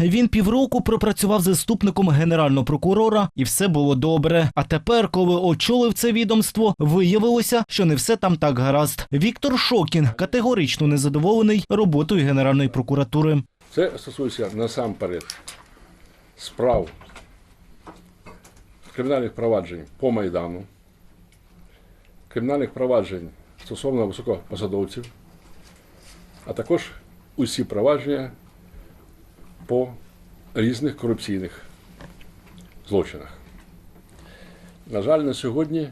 Він півроку пропрацював заступником генерального прокурора, і все було добре. А тепер, коли очолив це відомство, виявилося, що не все там так гаразд. Віктор Шокін категорично незадоволений роботою Генеральної прокуратури. Це стосується насамперед справ кримінальних проваджень по Майдану, кримінальних проваджень стосовно високопосадовців, а також усі провадження по різних корупційних злочинах. На жаль, на сьогодні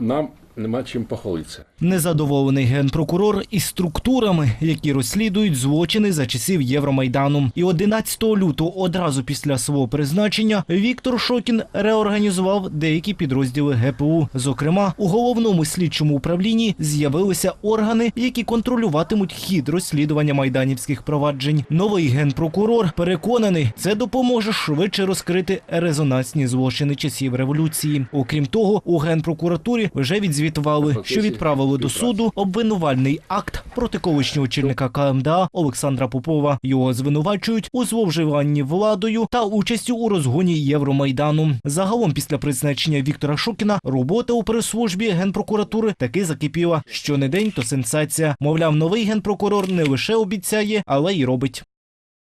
нам нема чим похвалитися. Незадоволений генпрокурор із структурами, які розслідують злочини за часів Євромайдану. І 11 лютого, одразу після свого призначення, Віктор Шокін реорганізував деякі підрозділи ГПУ. Зокрема, у головному слідчому управлінні з'явилися органи, які контролюватимуть хід розслідування майданівських проваджень. Новий генпрокурор переконаний, це допоможе швидше розкрити резонансні злочини часів революції. Окрім того, у генпрокуратурі вже відзвітували, що відправили до суду обвинувальний акт проти колишнього очільника КМДА Олександра Попова. Його звинувачують у зловживанні владою та участю у розгоні Євромайдану. Загалом, після призначення Віктора Шокіна, робота у прес-службі генпрокуратури таки закипіла. Що не день, то сенсація. Мовляв, новий генпрокурор не лише обіцяє, але й робить.